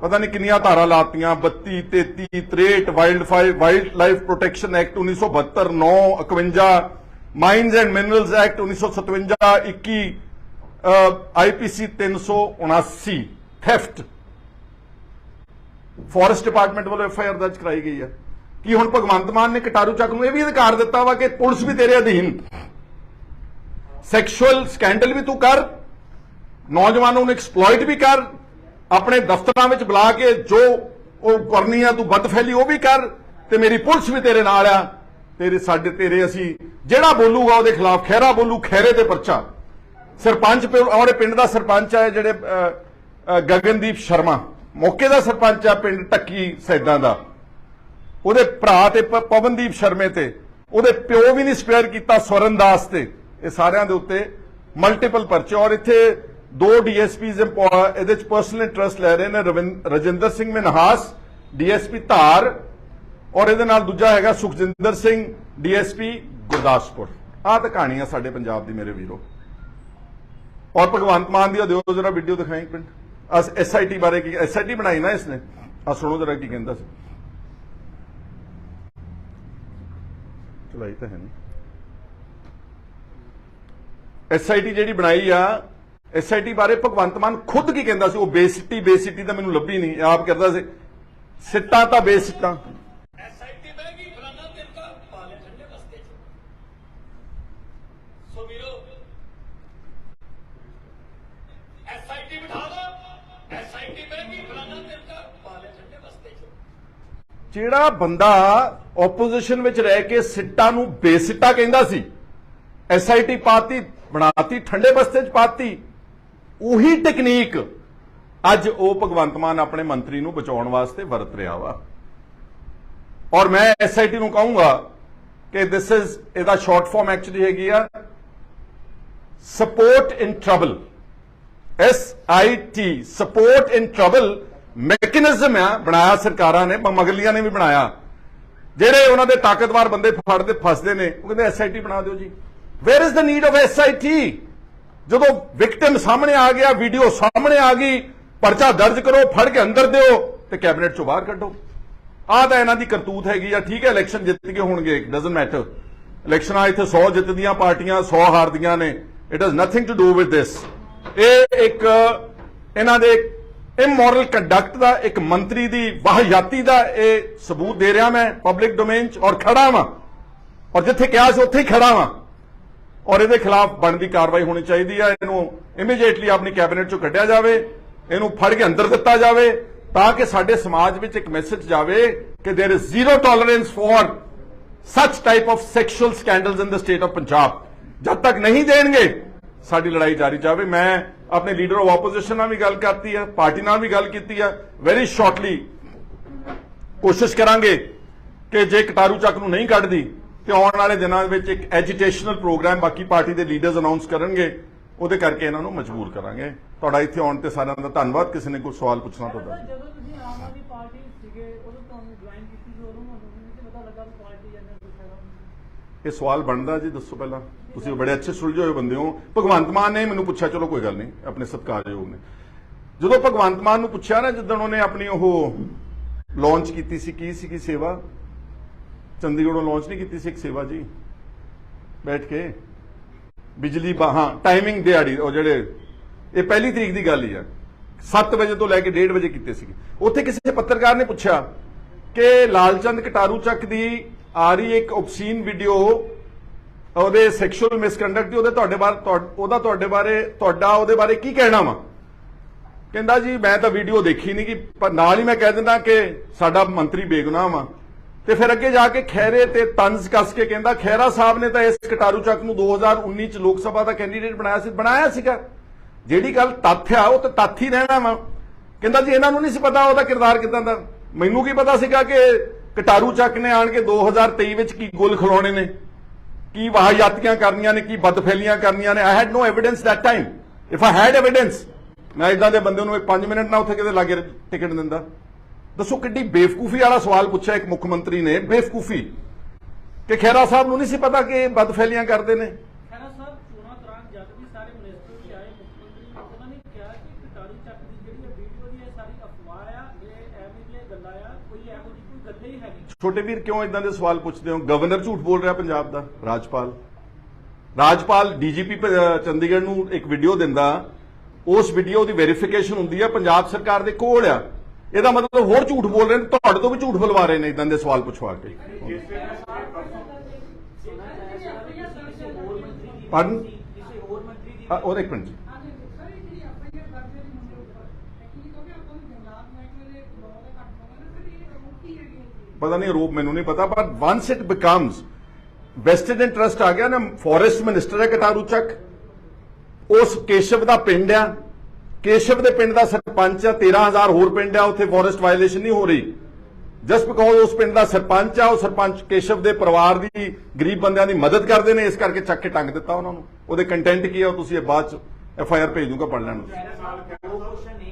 ਪਤਾ ਨਹੀਂ ਕਿੰਨੀਆਂ ਧਾਰਾ ਲਾਤੀਆਂ 32 33 63 wild wildlife protection act 1972 9 51 mines and minerals act 1957 21 IPC 379 theft forest department ਵੱਲੋਂ ਐਫ ਆਈ ਆਰ ਦਰਜ ਕਰਾਈ ਗਈ ਹੈ। ਕੀ ਹੁਣ ਭਗਵੰਤ ਮਾਨ ਨੇ ਕਟਾਰੂ ਚੱਕ ਨੂੰ ਇਹ ਵੀ ਅਧਿਕਾਰ ਦਿੱਤਾ ਵਾ ਕਿ ਪੁਲਿਸ ਵੀ ਤੇਰੇ ਅਧੀਨ? ਸੈਕਸ਼ੂਅਲ ਸਕੈਂਡਲ ਵੀ ਤੂੰ ਕਰ। ਨੌਜਵਾਨਾਂ ਨੂੰ ਐਕਸਪਲੋਇਟ ਵੀ ਕਰ, ਆਪਣੇ ਦਫ਼ਤਰਾਂ ਵਿੱਚ ਬੁਲਾ ਕੇ ਜੋ ਉਹ ਕਰਨੀ ਆ, ਤੂੰ ਬਦਫੈਲੀ ਉਹ ਵੀ ਕਰ, ਤੇ ਮੇਰੀ ਪੁਲਿਸ ਵੀ ਤੇਰੇ ਨਾਲ ਆ, ਤੇਰੇ ਸਾਡੇ, ਤੇਰੇ ਅਸੀਂ, ਜਿਹੜਾ ਬੋਲੂਗਾ ਉਹਦੇ ਖਿਲਾਫ ਖੈਰਾ ਬੋਲੂ ਖੈਰੇ ਤੇ ਪਰਚਾ। ਸਰਪੰਚ ਪਿੰ- ਪਿੰਡ ਦਾ ਸਰਪੰਚ ਹੈ ਜਿਹੜੇ ਗਗਨਦੀਪ ਸ਼ਰਮਾ, ਮੌਕੇ ਦਾ ਸਰਪੰਚ ਆ ਪਿੰਡ ਟੱਕੀ ਸੈਦਾਂ ਦਾ। ਉਹਦੇ ਭਰਾ ਤੇ ਪਵਨਦੀਪ ਸ਼ਰਮੇ ਤੇ। ਉਹਦੇ ਪਿਓ ਵੀ ਨਹੀਂ ਸਪੇਅਰ ਕੀਤਾ ਸਵਰਨ ਦਾਸ ਤੇ। ਇਹ ਸਾਰਿਆਂ ਦੇ ਉੱਤੇ ਮਲਟੀਪਲ ਪਰਚੇ, ਔਰ ਇੱਥੇ ਦੋ ਡੀਐਸਪੀਜ਼ ਇਹਦੇ ਚ ਪਰਸਨਲ ਇੰਟਰਸਟ ਲੈ ਰਹੇ ਨੇ ਰਵਿੰਦ- ਰਜਿੰਦਰ ਸਿੰਘ ਮਨਹਾਸ ਡੀਐਸਪੀ ਧਾਰ, ਔਰ ਇਹਦੇ ਨਾਲ ਦੂਜਾ ਹੈਗਾ ਸੁਖਜਿੰਦਰ ਸਿੰਘ ਡੀਐਸਪੀ ਗੁਰਦਾਸਪੁਰ। ਆਹ ਤਾਂ ਕਹਾਣੀ ਸਾਡੇ ਪੰਜਾਬ ਦੀ, ਮੇਰੇ ਵੀਰੋ। ਔਰ ਭਗਵੰਤ ਮਾਨ ਦੀ ਦਿਓ ਜਰਾ ਵੀਡੀਓ ਦਿਖਾਈ ਪਿੰਡ ਅਸ ਐਸਆਈਟੀ ਬਾਰੇ ਕੀ ਐਸਆਈਟੀ ਬਣਾਈ ਨਾ ਇਸਨੇ। ਆ ਸੁਣੋ ਜਰਾ ਕੀ ਕਹਿੰਦਾ ਸੀ। ਚਲਾਈ ਤਾਂ ਹੈ ਨਹੀਂ ਐਸਆਈਟੀ ਜਿਹੜੀ ਬਣਾਈ ਆ ਐਸਆਈਟੀ ਬਾਰੇ ਭਗਵੰਤ ਮਾਨ ਖੁਦ ਕੀ ਕਹਿੰਦਾ ਸੀ? ਉਹ ਬੇਸਿੱਟੀ ਬੇਸਿੱਟੀ ਤਾਂ ਮੈਨੂੰ ਲੱਭੀ ਨਹੀਂ ਆਪ ਕਰਦਾ ਸੀ। ਸਿੱਟਾਂ ਤਾਂ ਬੇਸਿੱਟਾਂ। ਐਸਆਈਟੀ ਬਹਿਗੀ ਫਲਾਣਾ ਤਿਲਕਾ ਪਾ ਲਿਆ ਠੰਡੇ ਬਸਤੇ ਚ। ਸੋ ਵੀਰੋ ਐਸਆਈਟੀ ਬਿਠਾ ਦੋ। ਐਸਆਈਟੀ ਬਹਿਗੀ ਫਲਾਣਾ ਤਿਲਕਾ ਪਾ ਲਿਆ ਠੰਡੇ ਬਸਤੇ ਚ। ਜਿਹੜਾ ਬੰਦਾ ਆਪੋਜੀਸ਼ਨ ਵਿੱਚ ਰਹਿ ਕੇ ਸਿੱਟਾਂ ਨੂੰ ਬੇਸਿੱਟਾ ਕਹਿੰਦਾ ਸੀ ਐਸਆਈਟੀ ਪਾਤੀ ਬਣਾਤੀ ਠੰਡੇ ਬਸਤੇ ਚ ਪਾਤੀ ਉਹੀ ਟੈਕਨੀਕ ਅੱਜ ਉਹ ਭਗਵੰਤ ਮਾਨ ਆਪਣੇ ਮੰਤਰੀ ਨੂੰ ਬਚਾਉਣ ਵਾਸਤੇ ਵਰਤ ਰਿਹਾ ਵਾ। ਔਰ ਮੈਂ ਐਸਆਈਟੀ ਨੂੰ ਕਹੂੰਗਾ ਕਿ ਦਿਸ ਇਜ਼ ਇਹਦਾ ਸ਼ਾਰਟ ਫਾਰਮ ਐਕਚੁਅਲੀ ਹੈਗੀ ਆ। Support in trouble S I T support in trouble mechanism ਆ, ਬਣਾਇਆ ਸਰਕਾਰਾਂ ਨੇ ਮਗਲੀਆਂ ਨੇ ਵੀ ਬਣਾਇਆ। ਜਿਹੜੇ ਉਹਨਾਂ ਦੇ ਤਾਕਤਵਰ ਬੰਦੇ ਫੜਦੇ, ਫਸਦੇ ਨੇ, ਉਹ ਕਹਿੰਦੇ ਐਸਆਈਟੀ ਬਣਾ ਦਿਓ ਜੀ। Where is the need of SIT ਜਦੋਂ ਵਿਕਟਿਮ ਸਾਹਮਣੇ ਆ ਗਿਆ ਵੀਡੀਓ ਸਾਹਮਣੇ ਆ ਗਈ, ਪਰਚਾ ਦਰਜ ਕਰੋ, ਫੜ ਕੇ ਅੰਦਰ ਦਿਓ ਤੇ ਕੈਬਨਿਟ ਚੋਂ ਬਾਹਰ ਕੱਢੋ। ਆਹ ਤਾਂ ਇਹਨਾਂ ਦੀ ਕਰਤੂਤ ਹੈਗੀ ਆ, ਠੀਕ ਹੈ ਇਲੈਕਸ਼ਨ ਜਿੱਤ ਕੇ ਹੋਣਗੇ ਡਸਨਟ ਮੈਟਰ ਇਲੈਕਸ਼ਨਾਂ ਇੱਥੇ 100 ਜਿੱਤਦੀਆਂ ਪਾਰਟੀਆਂ 100 ਹਾਰਦੀਆਂ ਨੇ। It has nothing to do with this ਇਹ ਇੱਕ, ਇਹਨਾਂ ਦੇ ਇਮੋਰਲ ਕੰਡਕਟ ਦਾ, ਇੱਕ ਮੰਤਰੀ ਦੀ ਵਾਹਿਯਾਤੀ ਦਾ ਇਹ ਸਬੂਤ ਦੇ ਰਿਹਾ ਮੈਂ ਪਬਲਿਕ ਡੋਮੇਨ 'ਚ, ਔਰ ਖੜਾ ਵਾਂ। ਔਰ ਜਿੱਥੇ ਕਿਹਾ ਸੀ, ਉੱਥੇ ਹੀ ਖੜਾ ਵਾਂ। ਔਰ ਇਹਦੇ ਖਿਲਾਫ ਬਣਦੀ ਕਾਰਵਾਈ ਹੋਣੀ ਚਾਹੀਦੀ ਹੈ ਇਹਨੂੰ ਇਮੀਡੀਏਟਲੀ ਆਪਣੀ ਕੈਬਨਿਟ ਚੋਂ ਕੱਢਿਆ ਜਾਵੇ, ਇਹਨੂੰ ਫੜ ਕੇ ਅੰਦਰ ਦਿੱਤਾ ਜਾਵੇ ਤਾਂ ਕਿ ਸਾਡੇ ਸਮਾਜ ਵਿੱਚ ਇੱਕ ਮੈਸੇਜ ਜਾਵੇ ਕਿ there is zero tolerance for such type of sexual scandals in the state of Punjab ਜਦ ਤੱਕ ਨਹੀਂ ਦੇਣਗੇ, ਸਾਡੀ ਲੜਾਈ ਜਾਰੀ ਜਾਵੇ। ਮੈਂ ਆਪਣੇ ਲੀਡਰ ਆਫ ਆਪੋਜੀਸ਼ਨ ਨਾਲ ਵੀ ਗੱਲ ਕਰਤੀ ਹੈ ਪਾਰਟੀ ਨਾਲ ਵੀ ਗੱਲ ਕੀਤੀ ਹੈ ਵੈਰੀ ਸ਼ਾਰਟਲੀ ਕੋਸ਼ਿਸ਼ ਕਰਾਂਗੇ ਕਿ ਜੇ ਕਟਾਰੂ ਚੱਕ ਨੂੰ ਨਹੀਂ ਕੱਢਦੀ ਤੇ ਆਉਣ ਵਾਲੇ ਦਿਨਾਂ ਵਿੱਚ ਇੱਕ ਐਜੀਟੇਸ਼ਨਲ ਪ੍ਰੋਗਰਾਮ ਬਾਕੀ ਪਾਰਟੀ ਦੇ ਲੀਡਰਸ ਅਨਾਉਂਸ ਕਰਨਗੇ ਉਹਦੇ ਕਰਕੇ ਇਹਨਾਂ ਨੂੰ ਮਜਬੂਰ ਕਰਾਂਗੇ। ਤੁਹਾਡਾ ਇੱਥੇ ਆਉਣ ਤੇ ਸਾਰਿਆਂ ਦਾ ਧੰਨਵਾਦ। ਕਿਸੇ ਨੇ ਕੋਈ ਸਵਾਲ ਪੁੱਛਣਾ ਤਾਂ ਦੱਸੋ। ਜਦੋਂ ਤੁਸੀਂ ਆਮ ਆਦਮੀ ਪਾਰਟੀ ਸੀਗੇ ਉਦੋਂ ਤੁਹਾਨੂੰ ਜੁਆਇਨ ਕੀਤੀ ਸੀ ਉਦੋਂ ਤੁਹਾਨੂੰ ਨਹੀਂ ਪਤਾ ਲੱਗਾ ਵੀ ਪਾਰਟੀ ਜਨਰਲ ਕੁਛ ਹੈਗਾ। ਇਹ ਸਵਾਲ ਬਣਦਾ ਜੀ ਦੱਸੋ ਪਹਿਲਾਂ। ਤੁਸੀਂ ਬੜੇ ਅੱਛੇ ਸੁਲਝੇ ਹੋਏ ਬੰਦੇ ਹੋ। ਭਗਵੰਤ ਮਾਨ ਨੇ ਮੈਨੂੰ ਪੁੱਛਿਆ ਚਲੋ ਕੋਈ ਗੱਲ ਨਹੀਂ ਆਪਣੇ ਸਤਿਕਾਰਯੋਗ ਨੇ। ਜਦੋਂ ਭਗਵੰਤ ਮਾਨ ਨੂੰ ਪੁੱਛਿਆ ਨਾ ਜਦੋਂ ਉਹਨੇ ਆਪਣੀ ਉਹ ਲਾਂਚ ਕੀਤੀ ਸੀ ਕੀ ਸੀ ਕੀ ਸੇਵਾ? ਚੰਡੀਗੜ੍ਹੋਂ ਲਾਂਚ ਨਹੀਂ ਕੀਤੀ ਸੀ ਇੱਕ ਸੇਵਾ ਜੀ। ਬੈਠ ਕੇ। ਬਿਜਲੀ ਬਾਹਾਂ ਟਾਈਮਿੰਗ ਦਿਹਾੜੀ, ਉਹ ਜਿਹੜੇ, ਇਹ ਪਹਿਲੀ ਤਰੀਕ ਦੀ ਗੱਲ ਹੀ ਆ। 7 ਵਜੇ ਤੋਂ ਲੈ ਕੇ 1:30 ਵਜੇ ਕੀਤੇ ਸੀ ਉੱਥੇ ਕਿਸੇ ਪੱਤਰਕਾਰ ਨੇ ਪੁੱਛਿਆ ਕਿ ਲਾਲਚੰਦ ਕਟਾਰੂ ਚੱਕ ਦੀ ਆ ਰਹੀ ਇੱਕ ਆਬਸੀਨ ਵੀਡੀਓ ਉਹਦੇ ਸੈਕਸ਼ੂਅਲ ਮਿਸਕੰਡਕਟ ਦੀ, ਉਹਦੇ ਤੁਹਾਡੇ ਬਾਰੇ ਉਹਦਾ ਤੁਹਾਡੇ ਬਾਰੇ ਤੁਹਾਡਾ ਉਹਦੇ ਬਾਰੇ ਕੀ ਕਹਿਣਾ ਵਾ? ਕਹਿੰਦਾ ਜੀ, ਮੈਂ ਤਾਂ ਵੀਡੀਓ ਦੇਖੀ ਨਹੀਂ ਕਿ ਪਰ ਨਾਲ ਹੀ ਮੈਂ ਕਹਿ ਦਿੰਦਾ ਕਿ ਸਾਡਾ ਮੰਤਰੀ ਬੇਗੁਨਾਹ ਵਾ। ਤੇ ਫਿਰ ਅੱਗੇ ਜਾ ਕੇ ਖੈਰੇ ਤੇ ਤੰਜ਼ ਕੱਸ ਕੇ ਕਹਿੰਦਾ ਖੈਰਾ ਸਾਹਿਬ ਨੇ ਤਾਂ ਇਸ ਕਟਾਰੂ ਚੱਕ ਨੂੰ 2019 ਚ ਲੋਕ ਸਭਾ ਦਾ ਕੈਂਡੀਡੇਟ ਬਣਾਇਆ ਸੀ, ਬਣਾਇਆ ਸੀਗਾ। ਜਿਹੜੀ ਗੱਲ ਤੱਥ ਆ, ਉਹ ਤਾਂ ਤੱਥ ਹੀ ਰਹਿਣਾ ਵਾ। ਕਹਿੰਦਾ ਜੀ, ਇਹਨਾਂ ਨੂੰ ਨਹੀਂ ਸੀ ਪਤਾ ਉਹਦਾ ਕਿਰਦਾਰ ਕਿਦਾਂ ਦਾ। ਮੈਨੂੰ ਕੀ ਪਤਾ ਸੀਗਾ ਕਿ ਕਟਾਰੂ ਚੱਕ ਨੇ ਆਣ ਕੇ 2023 ਵਿੱਚ ਕੀ ਗੋਲ ਖਿਲਾਉਣੇ ਨੇ, ਕੀ ਵਾਹਯਾਤੀਆਂ ਕਰਨੀਆਂ ਨੇ, ਕੀ ਬਦਫੈਲੀਆਂ ਕਰਨੀਆਂ ਨੇ। I had no evidence that time if I had evidence ਮੈਂ ਇਦਾਂ ਦੇ ਬੰਦੇ ਨੂੰ 5 ਮਿੰਟ ਨਾ ਉੱਥੇ ਕਿਤੇ ਲਾਗੇ ਟਿਕਟ ਦਿੰਦਾ। ਦੱਸੋ ਕਿੱਡੀ ਬੇਵਕੂਫੀ ਵਾਲਾ ਸਵਾਲ ਪੁੱਛਿਆ ਇੱਕ ਮੁੱਖ ਮੰਤਰੀ ਨੇ ਬੇਵਕੂਫੀ। ਕਿ ਖੈਰਾ ਸਾਹਿਬ ਨੂੰ ਨਹੀਂ ਸੀ ਪਤਾ ਕਿ ਬਦਫੈਲੀਆਂ ਕਰਦੇ ਨੇ? ਖੈਰਾ ਸਾਹਿਬ ਚੋਣਾਂ ਦੌਰਾਨ ਜਦ ਵੀ ਸਾਰੇ ਮਿਨਿਸਟਰ ਵੀ ਆਏ ਮੁੱਖ ਮੰਤਰੀ ਉਹਨਾਂ ਨੇ ਕਿਹਾ ਕਿ ਕਟਾਰੂ ਚੱਕ ਦੀ ਜਿਹੜੀ ਇਹ ਵੀਡੀਓ ਦੀ ਇਹ ਸਾਰੀ ਅਫਵਾਹ ਆ ਇਹ ਐਵੇਂ ਦੀਆਂ ਗੱਲਾਂ ਆ ਕੋਈ ਇਹੋ ਜਿਹੀ ਕੋਈ ਗੱਲ ਹੀ ਹੈ ਨਹੀਂ ਛੋਟੇ ਵੀਰ ਕਿਉਂ ਇਦਾਂ ਦੇ ਸਵਾਲ ਪੁੱਛਦੇ ਹੋ? ਗਵਰਨਰ ਝੂਠ ਬੋਲ ਰਿਹਾ ਪੰਜਾਬ ਦਾ ਰਾਜਪਾਲ। ਰਾਜਪਾਲ ਡੀਜੀਪੀ ਚੰਡੀਗੜ੍ਹ ਨੂੰ ਇੱਕ ਵੀਡੀਓ ਦਿੰਦਾ ਉਸ ਵੀਡੀਓ ਦੀ ਵੈਰੀਫਿਕੇਸ਼ਨ ਹੁੰਦੀ ਹੈ ਪੰਜਾਬ ਸਰਕਾਰ ਦੇ ਕੋਲ ਆ। ਇਹਦਾ ਮਤਲਬ ਹੋਰ ਝੂਠ ਬੋਲ ਰਹੇ ਨੇ, ਤੁਹਾਡੇ ਤੋਂ ਵੀ ਝੂਠ ਬੁਲਵਾ ਰਹੇ ਨੇ ਇਦਾਂ ਦੇ ਸਵਾਲ ਪੁੱਛਵਾ ਕੇ। ਪੜਨ ਔਰ ਇੱਕ ਮਿੰਟ ਪਤਾ ਨਹੀਂ ਰੂਪ ਮੈਨੂੰ ਨਹੀਂ ਪਤਾ ਪਰ once it becomes vested interest ਆ ਗਿਆ ਨਾ ਫੋਰੈਸਟ ਮਿਨਿਸਟਰ ਹੈ ਕਟਾਰੂ ਚੱਕ ਉਸ ਕੇਸ਼ਵ ਦਾ ਪਿੰਡ ਆ। ਕੇਸ਼ਵ ਦੇ ਪਿੰਡ ਦਾ ਸਰਪੰਚ ਆ 13000 ਹੋਰ ਪਿੰਡ ਆ ਉੱਥੇ ਫੋਰੈਸਟ ਵਾਇਲੇਸ਼ਨ ਨਹੀਂ ਹੋ ਰਹੀ। ਜਸਟ ਬਿਕੋਜ਼ ਉਸ ਪਿੰਡ ਦਾ ਸਰਪੰਚ ਆ ਉਹ ਸਰਪੰਚ ਕੇਸ਼ਵ ਦੇ ਪਰਿਵਾਰ ਦੀ ਗਰੀਬ ਬੰਦਿਆਂ ਦੀ ਮਦਦ ਕਰਦੇ ਨੇ ਇਸ ਕਰਕੇ ਚੱਕ ਕੇ ਟੰਗ ਦਿੱਤਾ ਉਹਨਾਂ ਨੂੰ। ਉਹਦੇ ਕੰਟੈਂਟ ਕੀ ਆ ਉਹ ਤੁਸੀਂ ਇਹ ਬਾਅਦ ਚ ਐਫ ਆਈ ਆਰ ਭੇਜ ਦੂੰਗਾ ਪੜ ਲੈਣ ਦੋ ਕੁਐਸਚਨ ਨੇ।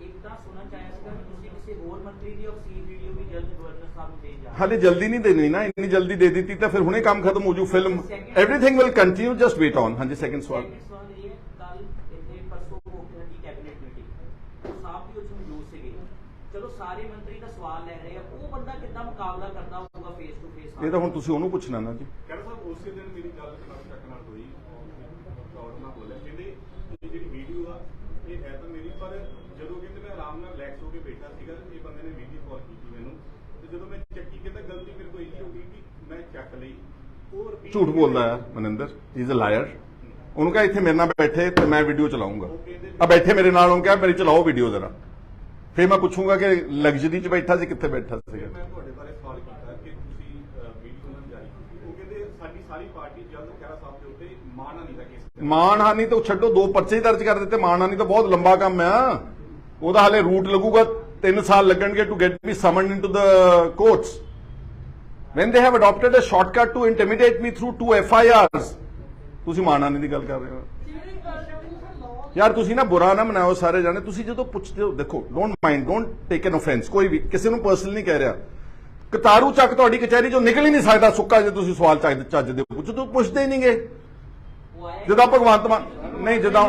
ਇੱਕ ਤਾਂ ਸੁਣਨਾ ਚਾਹਿਆ ਸੀਗਾ ਕਿ ਤੁਸੀਂ ਕਿਸੇ ਹੋਰ ਮੰਤਰੀ ਦੀ ਆਫਸੀਨ ਵੀਡੀਓ ਵੀ ਜਲਦ ਗਵਰਨਰ ਸਾਹਿਬ ਨੂੰ ਦੇਣ ਜਾ ਰਹੇ ਹੋ। ਹਾਲੇ ਜਲਦੀ ਨਹੀਂ ਦੇਣੀ ਨਾ ਇੰਨੀ ਜਲਦੀ ਦੇ ਦਿੱਤੀ ਤਾਂ ਫਿਰ ਹੁਣੇ ਕੰਮ ਖਤਮ ਹੋ ਜੂ film everything will continue just wait on ਹਾਂਜੀ ਸੈਕਿੰਡ ਸਵਾਲ Second ਸਵਾਲ ਇਹ ਹੈ ਕੱਲ ਇੱਥੇ ਪਰਸੋਂ ਮੁੱਖ ਦੀ ਕੈਬਨਿਟ ਮੀਟਿੰਗ ਉਹ ਸਾਹਿਬ ਵੀ ਉੱਥੇ ਮੌਜੂਦ ਸੀਗੇ ਚਲੋ ਸਾਰੇ ਮੰਤਰੀ ਦਾ ਸਵਾਲ ਲੈ ਰਹੇ ਆ ਉਹ ਬੰਦਾ ਕਿੱਦਾਂ ਮੁਕਾਬਲਾ ਕਰਦਾ ਹੋਊਗਾ ਫੇਸ ਟੂ ਫੇਸ ਇਹ ਤਾਂ ਹੁਣ ਤੁਸੀਂ ਉਹਨੂੰ ਪੁੱਛਣਾ ਨਾ ਜੀ। ਕਹਿੰਦਾ ਸਾਹਿਬ ਉਸੇ ਦਿਨ ਮੇਰੀ ਗੱਲ ਕਨਾਲ ਚੱਕ ਨਾਲ ਹੋਈ ਚੌੜ ਨਾਲ ਬੋਲਿਆ। ਕਹਿੰਦੇ ਇਹ ਜਿਹੜੀ ਵੀਡੀਓ ਆ ਇਹ ਹੈ ਤਾਂ ਮੇਰੀ ਪਰ ਜਦੋਂ ਕਹਿੰਦੇ ਮੈਂ ਆਰਾਮ ਨਾਲ ਰਿਲੈਕਸ ਹੋ ਕੇ ਬੈਠਾ ਸੀਗਾ ਇਹ ਬੰਦੇ ਨੇ ਵੀਡੀਓ ਕਾਲ ਕੀਤੀ ਮੈਨੂੰ। ਤੇ ਜਦੋਂ ਮੈਂ ਚੱਕੀ ਕਹਿੰਦਾ ਗਲਤੀ ਮੇਰੇ ਕੋਲ ਇਹ ਹੋ ਗਈ ਕਿ ਮੈਂ ਚੱਕ ਲਈ। repeat ਝੂਠ ਬੋਲਦਾ ਹੈ ਮਨਿੰਦਰ। ਇਜ਼ ਅ ਲਾਇਰ ਉਹਨੂੰ ਕਹਾ ਇੱਥੇ ਮੇਰੇ ਨਾਲ ਬੈਠੇ ਤੇ ਮੈਂ ਵੀਡੀਓ ਚਲਾਉਂਗਾ। ਆ ਬੈਠੇ ਮੇਰੇ ਨਾਲ ਉਹਨੂੰ ਕਿਹਾ ਮੇਰੀ ਚਲਾਓ ਵੀਡੀਓ ਜ਼ਰਾ। ਫਿਰ ਮੈਂ ਪੁੱਛੂੰਗਾ ਕਿ ਲਗਜ਼ਰੀ 'ਚ ਬੈਠਾ ਸੀ ਕਿੱਥੇ ਬੈਠਾ ਸੀਗਾ ਮੈਂ ਤੁਹਾਡੇ ਬਾਰੇ ਸਵਾਲ ਕੀਤਾ ਕਿ ਤੁਸੀਂ ਵੀਡੀਓ ਉਹਨਾਂ ਨੂੰ ਜਾਰੀ ਕੀਤੀ। ਉਹ ਕਹਿੰਦੇ ਸਾਡੀ ਸਾਰੀ ਪਾਰਟੀ ਜਲਦ ਖਹਿਰਾ ਸਾਹਿਬ ਦੇ ਉੱਤੇ ਮਾਣਹਾਨੀ ਦਾ ਕੇਸ ਮਾਨਹਾਨੀ ਤਾਂ ਛੱਡੋ ਦੋ ਪਰਚੇ ਹੀ ਦਰਜ ਕਰ ਦਿੱਤੇ। ਮਾਨਹਾਨੀ ਤਾਂ ਬਹੁਤ ਲੰਬਾ ਕੰਮ ਆ। ਉਹਦਾ ਹਲੇ ਰੂਟ ਲੱਗੂਗਾ 3 ਸਾਲ ਲੱਗਣਗੇ to get be summoned into the courts when they have adopted a shortcut to intimidate me through two FIRs ਤੁਸੀਂ ਮਾਨਹਾਨੀ ਦੀ ਗੱਲ ਕਰ ਰਹੇ ਹੋ। ਯਾਰ ਤੁਸੀਂ ਨਾ ਬੁਰਾ ਨਾ ਮਨਾਓ ਸਾਰੇ ਜਾਣੇ। ਤੁਸੀਂ ਜਦੋਂ ਪੁੱਛਦੇ ਹੋ ਦੇਖੋ don't mind don't take an offence ਕੋਈ ਵੀ ਕਿਸੇ ਨੂੰ ਪਰਸਨਲ ਨਹੀਂ ਕਹਿ ਰਿਹਾ। ਕਤਾਰੂ ਚੱਕ ਤੁਹਾਡੀ ਕਚਹਿਰੀ ਚੋਂ ਨਿਕਲ ਹੀ ਨਹੀਂ ਸਕਦਾ ਸੁੱਕਾ ਜੇ ਤੁਸੀਂ ਸਵਾਲ ਚੱਜ ਚੱਜ ਦੇ ਪੁੱਛੋ ਤੁਸੀਂ ਪੁੱਛਦੇ ਹੀ ਨਹੀਂਗੇ ਜਦੋਂ ਭਗਵੰਤ ਮਾਨ ਨਹੀਂ ਜਦੋਂ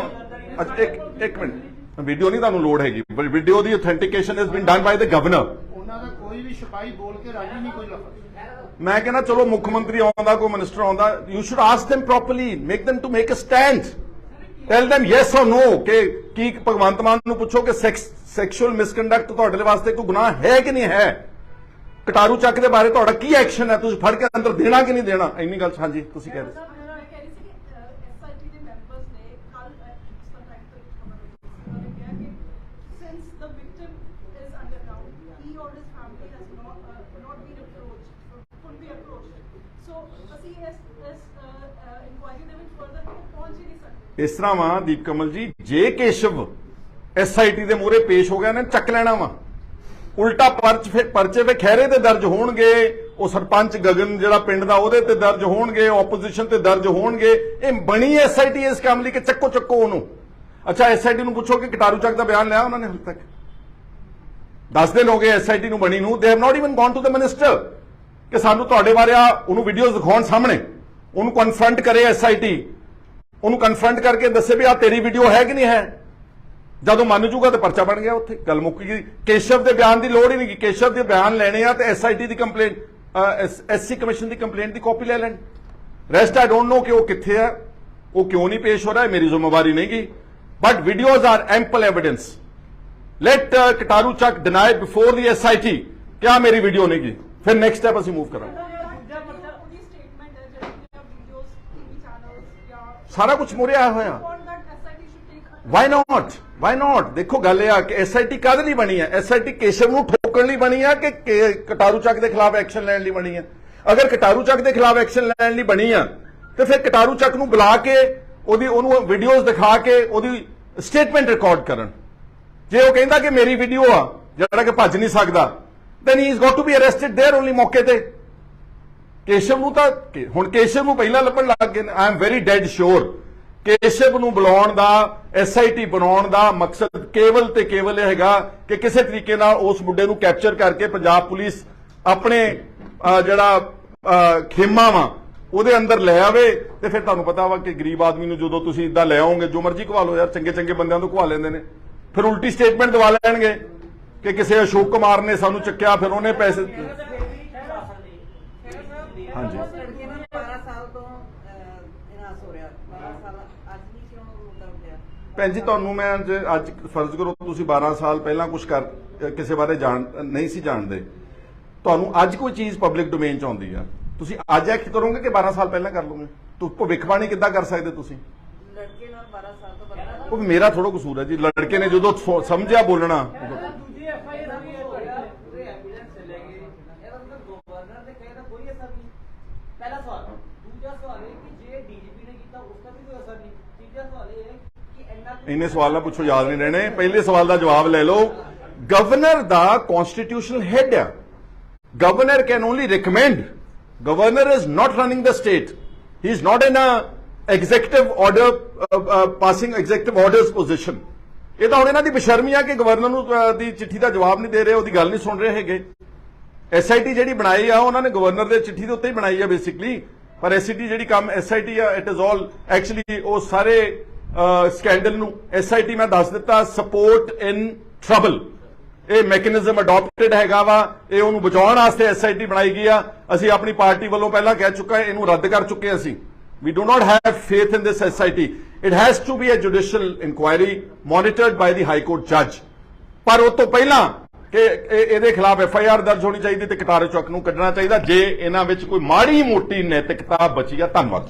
ਇੱਕ ਇੱਕ ਮਿੰਟ। ਵੀਡੀਓ ਨਹੀਂ ਤੁਹਾਨੂੰ ਲੋਡ ਹੈਗੀ ਪਰ video the authentication has been done by the governor ਉਹਨਾਂ ਦਾ ਕੋਈ ਵੀ ਸਿਪਾਹੀ ਬੋਲ ਕੇ ਰਾਜੀ ਨਹੀਂ ਕੋਈ ਲਫ਼ਜ਼। ਮੈਂ ਕਹਿੰਦਾ ਚਲੋ ਮੁੱਖ ਮੰਤਰੀ ਆਉਂਦਾ ਕੋਈ ਮਿਨਿਸਟਰ ਆਉਂਦਾ you should ask them properly make them to make a stand tell them yes or no, ਕਿ ਕੀ ਭਗਵੰਤ ਮਾਨ ਨੂੰ ਪੁੱਛੋ ਕਿ ਸੈਕਸ ਸੈਕਸ਼ੂਅਲ ਮਿਸਕੰਡਕਟ ਤੁਹਾਡੇ ਵਾਸਤੇ ਕੋਈ ਗੁਨਾਹ ਹੈ ਕਿ ਨਹੀਂ ਹੈ? ਕਟਾਰੂ ਚੱਕ ਦੇ ਬਾਰੇ ਤੁਹਾਡਾ ਕੀ ਐਕਸ਼ਨ ਹੈ? ਤੁਸੀਂ ਫੜ ਕੇ ਅੰਦਰ ਦੇਣਾ ਕਿ ਨਹੀਂ ਦੇਣਾ? ਇੰਨੀ ਗੱਲ, ਹਾਂਜੀ, ਤੁਸੀਂ ਕਹਿ ਰਹੇ ਸੀ ਕਿ ਐਸਆਈਟੀ ਦੇ ਮੈਂਬਰਸ ਨੇ ਕੱਲ ਸਮ ਟਾਈਮ ਤੋਂ ਇੱਕ ਖਬਰ ਹੋਈ ਸੀ ਉਹਨਾਂ ਨੇ ਕਿਹਾ ਕਿ since the victim is underground he ਔਰ his family has not not been approached could be approached so ਅਸੀਂ ਇਸ ਇਸ ਇਨਕੁਆਇਰੀ ਦੇ ਵਿੱਚ ਫਰਦਰ ਪਹੁੰਚ ਹੀ ਨਹੀਂ ਸਕਦੇ ਇਸ ਤਰ੍ਹਾਂ ਵਾ, ਦੀਪ ਕਮਲ ਜੀ, ਜੇ ਕੇਸ਼ਵ ਐਸਆਈਟੀ ਦੇ ਮੂਹਰੇ ਪੇਸ਼ ਹੋ ਗਿਆ ਨੇ ਚੱਕ ਲੈਣਾ ਵਾ। ਉਲਟਾ ਪਰਚ ਫਿਰ ਪਰਚੇ ਵੇ ਖਹਿਰੇ ਤੇ ਦਰਜ ਹੋਣਗੇ, ਉਹ ਸਰਪੰਚ ਗਗਨ ਜਿਹੜਾ ਪਿੰਡ ਦਾ, ਉਹਦੇ ਤੇ ਦਰਜ ਹੋਣਗੇ ਆਪੋਜੀਸ਼ਨ ਤੇ ਦਰਜ ਹੋਣਗੇ। ਇਹ ਬਣੀ ਐਸਆਈਟੀ ਇਸ ਕੰਮ ਲਈ ਕਿ ਚੱਕੋ ਚੱਕੋ ਉਹਨੂੰ। ਅੱਛਾ ਐਸਆਈਟੀ ਨੂੰ ਪੁੱਛੋ ਕਿ ਕਟਾਰੂ ਚੱਕ ਦਾ ਬਿਆਨ ਲਿਆ ਉਹਨਾਂ ਨੇ ਹਾਲੇ ਤੱਕ? 10 ਦਿਨ ਹੋ ਗਏ ਐਸਆਈਟੀ ਨੂੰ ਬਣੀ ਨੂੰ। They have not even gone to the minister ਕਿ ਸਾਨੂੰ ਤੁਹਾਡੇ ਬਾਰੇ ਆ, ਉਹਨੂੰ ਵੀਡੀਓਜ਼ ਦਿਖਾਉਣ ਸਾਹਮਣੇ। ਉਹਨੂੰ ਕਨਫਰੰਟ ਕਰੇ ਐਸਆਈਟੀ ਉਹਨੂੰ ਕਨਫਰੰਟ ਕਰਕੇ ਦੱਸੇ ਵੀ ਆ ਤੇਰੀ ਵੀਡੀਓ ਹੈ ਕਿ ਨਹੀਂ ਹੈ? ਜਦੋਂ ਮੰਨ ਜੂਗਾ ਤੇ ਪਰਚਾ ਬਣ ਗਿਆ ਉੱਥੇ। ਗੱਲ ਮੁੱਕ ਗਈ। ਕੇਸ਼ਵ ਦੇ ਬਿਆਨ ਦੀ ਲੋੜ ਹੀ ਨਹੀਂ ਕਿ ਕੇਸ਼ਵ ਦੇ ਬਿਆਨ ਲੈਣੇ ਆ ਤੇ ਐਸਆਈਟੀ ਦੀ ਕੰਪਲੇਂਟ ਐਸਸੀ ਕਮਿਸ਼ਨ ਦੀ ਕੰਪਲੇਂਟ ਦੀ ਕਾਪੀ ਲੈ ਲੈਣ। ਰੈਸਟ ਆਈ ਡੋਨਟ ਨੋ ਕਿ ਉਹ ਕਿੱਥੇ ਹੈ ਉਹ ਕਿਉਂ ਨਹੀਂ ਪੇਸ਼ ਹੋ ਰਿਹਾ ਮੇਰੀ ਜ਼ਿੰਮੇਵਾਰੀ ਨਹੀਂ ਗੀ but videos are ample evidence let Kataruchak deny before the SIT ਕਿਆ ਮੇਰੀ ਵੀਡੀਓ ਨਹੀਂ ਗੀ ਫਿਰ ਨੈਕਸਟ ਸਟੈਪ ਅਸੀਂ ਮੂਵ ਕਰਾਂਗੇ ਉਹਦੀ ਸਟੇਟਮੈਂਟ ਹੈ ਜਿਹੜੀਆਂ ਵੀਡੀਓਜ਼ ਟੀਵੀ ਚੈਨਲਸ ਜਾਂ ਸਾਰਾ ਕੁਝ ਮੁਰੇ ਆਇਆ ਹੋਇਆ report that SIT should take why not why not ਦੇਖੋ ਗੱਲ ਇਹ ਆ ਕਿ ਐਸਆਈਟੀ ਕਾਹਦੇ ਲਈ ਬਣੀ ਹੈ ਐਸਆਈਟੀ ਕੇਸ਼ਵ ਨੂੰ ਠੋਕਣ ਲਈ ਬਣੀ ਹੈ ਕਿ ਕੇ- ਕਟਾਰੂ ਚੱਕ ਦੇ ਖਿਲਾਫ ਐਕਸ਼ਨ ਲੈਣ ਲਈ ਬਣੀ ਹੈ ਅਗਰ ਕਟਾਰੂ ਚੱਕ ਦੇ ਖਿਲਾਫ ਐਕਸ਼ਨ ਲੈਣ ਲਈ ਬਣੀ ਆ ਤੇ ਫਿਰ ਕਟਾਰੂ ਚੱਕ ਨੂੰ ਬੁਲਾ ਕੇ ਉਹਦੀ ਉਹਨੂੰ ਵੀਡੀਓਜ਼ ਦਿਖਾ ਕੇ ਉਹਦੀ ਸਟੇਟਮੈਂਟ ਰਿਕਾਰਡ ਕਰਨ ਜੇ ਉਹ ਕਹਿੰਦਾ ਕਿ ਮੇਰੀ ਵੀਡੀਓ ਆ ਜਿਹੜਾ ਕਿ ਭੱਜ ਨਹੀਂ ਸਕਦਾ then he is got to be arrested there only ਮੌਕੇ ਤੇ ਕੇਸ਼ਵ ਨੂੰ ਤਾਂ ਹੁਣ ਕੇਸ਼ਵ ਨੂੰ ਪਹਿਲਾਂ ਲੱਭਣ ਲੱਗ ਗਏ I am very dead sure Keshav ਨੂੰ ਬੁਲਾਉਣ ਦਾ ਐਸਆਈਟੀ ਬਣਾਉਣ ਦਾ ਮਕਸਦ ਕੇਵਲ ਤੇ ਕੇਵਲ ਇਹ ਹੈਗਾ ਕਿ ਕਿਸੇ ਤਰੀਕੇ ਨਾਲ ਉਸ ਮੁੰਡੇ ਨੂੰ ਕੈਪਚਰ ਕਰਕੇ ਪੰਜਾਬ ਪੁਲਿਸ ਆਪਣੇ ਜਿਹੜਾ ਖੇਮਾ ਵਾ, ਉਹਦੇ ਅੰਦਰ ਲੈ ਆਵੇ ਤੇ ਫਿਰ ਤੁਹਾਨੂੰ ਪਤਾ ਵਾ ਕਿ ਗਰੀਬ ਆਦਮੀ ਨੂੰ ਜਦੋਂ ਤੁਸੀਂ ਇਦਾਂ ਲੈ ਆਓਗੇ, ਜੋ ਮਰਜ਼ੀ ਘਵਾ ਲਓ ਯਾਰ, ਚੰਗੇ ਚੰਗੇ ਬੰਦਿਆਂ ਤੋਂ ਘਵਾ ਲੈਂਦੇ ਨੇ। ਫਿਰ ਉਲਟੀ ਸਟੇਟਮੈਂਟ ਦਵਾ ਲੈਣਗੇ ਕਿ ਕਿਸੇ ਅਸ਼ੋਕ ਕੁਮਾਰ ਨੇ ਸਾਨੂੰ ਚੱਕਿਆ, ਫਿਰ ਉਹਨੇ ਪੈਸੇ ਫਿਰ ਵੀ ਜਾ ਸਕਦੇ ਹਾਂਜੀ। ਉਸ ਲੜਕੇ ਨੂੰ 12 ਸਾਲ ਤੋਂ ਅਹ, ਇਨਾਸ ਹੋ ਰਿਹਾ 12 ਸਾਲ ਅੱਜ ਨਹੀਂ ਕਿਉਂ ਮੁੱਦਾ ਉੱਠਿਆ ਭੈਣ ਜੀ ਤੁਹਾਨੂੰ ਮੈਂ ਅੱਜ ਅੱਜ ਫਰਜ਼ ਕਰੋ ਤੁਸੀਂ 12 ਸਾਲ ਪਹਿਲਾਂ ਕੁਝ ਕਰ ਕਿਸੇ ਬਾਰੇ ਜਾਣ ਨਹੀਂ ਸੀ ਜਾਣਦੇ। ਤੁਹਾਨੂੰ ਅੱਜ ਕੋਈ ਚੀਜ਼ ਪਬਲਿਕ ਡੋਮੇਨ ਚ ਆਉਂਦੀ ਆ। ਤੁਸੀਂ ਅੱਜ ਐਕਟ ਕਰੋਗੇ ਕਿ 12 ਸਾਲ ਪਹਿਲਾਂ ਕਰ ਲਓਗੇ? ਤੂੰ ਭਵਿੱਖਬਾਣੀ ਕਿੱਦਾਂ ਕਰ ਸਕਦੇ ਤੁਸੀਂ? ਲੜਕੇ ਨਾਲ 12 ਸਾਲ ਤੋਂ ਬੰਦਾ ਉਹ ਮੇਰਾ ਥੋੜਾ ਕਸੂਰ ਹੈ ਜੀ। ਲੜਕੇ ਨੇ ਜਦੋਂ ਸਮਝਿਆ ਬੋਲਣਾ ਦੂਜੀ ਐਫ ਆਈ ਆਰ ਵੀ ਹੈ ਤੁਹਾਡੇ ਤੇ। ਪੂਰੇ ਐਵੀਡੈਂਸ ਚਲੇ ਗਏ ਇਹਦਾ ਮਤਲਬ ਗਵਰਨਰ ਦੇ ਕਹੇ ਦਾ ਕੋਈ ਅਸਰ ਨਹੀਂ ਪਹਿਲਾ ਸਵਾਲ ਦੂਜਾ ਸਵਾਲ ਇਹ ਕਿ ਜੇ ਡੀਜੀਪੀ ਨੇ ਕੀਤਾ ਉਸ ਦਾ ਵੀ ਕੋਈ ਅਸਰ ਨਹੀਂ ਤੀਜਾ ਸਵਾਲ ਇਹ ਹੈ ਕਿ ਇੰਨੇ ਸਵਾਲ ਨਾ ਪੁੱਛੋ ਯਾਦ ਨਹੀਂ ਰਹਿਣੇ। ਪਹਿਲੇ ਸਵਾਲ ਦਾ ਜਵਾਬ ਲੈ ਲਓ। ਗਵਰਨਰ ਦਾ ਕਨਸਟੀਟਿਊਸ਼ਨਲ ਹੈਡ ਆ। Governor can only recommend. governor is not running the state. He is not in a executive order uh, uh, passing executive ਇਹ ਤਾਂ ਹੁਣ ਇਹਨਾਂ ਦੀ ਬੇਸ਼ਰਮੀ ਆ ਕਿ ਗਵਰਨਰ ਨੂੰ ਦੀ ਚਿੱਠੀ ਦਾ ਜਵਾਬ ਨਹੀਂ ਦੇ ਰਹੇ ਉਹਦੀ ਗੱਲ ਨਹੀਂ ਸੁਣ ਰਹੇ ਹੈਗੇ। ਐਸਆਈਟੀ ਜਿਹੜੀ ਬਣਾਈ ਆ ਉਹਨਾਂ ਨੇ ਗਵਰਨਰ ਦੇ ਚਿੱਠੀ ਦੇ ਉੱਤੇ ਹੀ ਬਣਾਈ ਆ ਬੇਸਿਕਲੀ ਪਰ ਐਸਆਈਟੀ ਜਿਹੜੀ ਕੰਮ ਐਸਆਈਟੀ ਆ ਇਟ ਇਜ਼ ਆਲ ਐਕਚੁਅਲੀ ਉਹ ਸਾਰੇ ਸਕੈਂਡਲ ਨੂੰ ਐਸਆਈਟੀ ਮੈਂ ਦੱਸ ਦਿੱਤਾ ਸਪੋਰਟ ਇਨ ਟਰਬਲ ਇਹ ਮੈਕੈਨਿਜ਼ਮ ਅਡਾਪਟਡ ਹੈਗਾ ਵਾ, ਇਹ ਉਹਨੂੰ ਬਚਾਉਣ ਵਾਸਤੇ ਐਸਆਈਟੀ ਬਣਾਈ ਗਈ ਆ। ਅਸੀਂ ਆਪਣੀ ਪਾਰਟੀ ਵੱਲੋਂ ਪਹਿਲਾਂ ਕਹਿ ਚੁੱਕਾ ਇਹਨੂੰ ਰੱਦ ਕਰ ਚੁੱਕੇ ਅਸੀਂ। We do not have faith in this SIT it has to be a judicial inquiry monitored by the high court judge. ਪਰ ਉਹ ਤੋਂ ਪਹਿਲਾਂ ਕਿ ਇਹਦੇ ਖਿਲਾਫ ਐਫ ਆਈ ਆਰ ਦਰਜ ਹੋਣੀ ਚਾਹੀਦੀ ਤੇ ਕਟਾਰੇ ਚੌਕ ਨੂੰ ਕੱਢਣਾ ਚਾਹੀਦਾ। ਜੇ ਇਹਨਾਂ ਵਿੱਚ ਕੋਈ ਮਾੜੀ ਮੋਟੀ ਨੈਤਿਕਤਾ ਬਚੀ ਆ, ਧੰਨਵਾਦ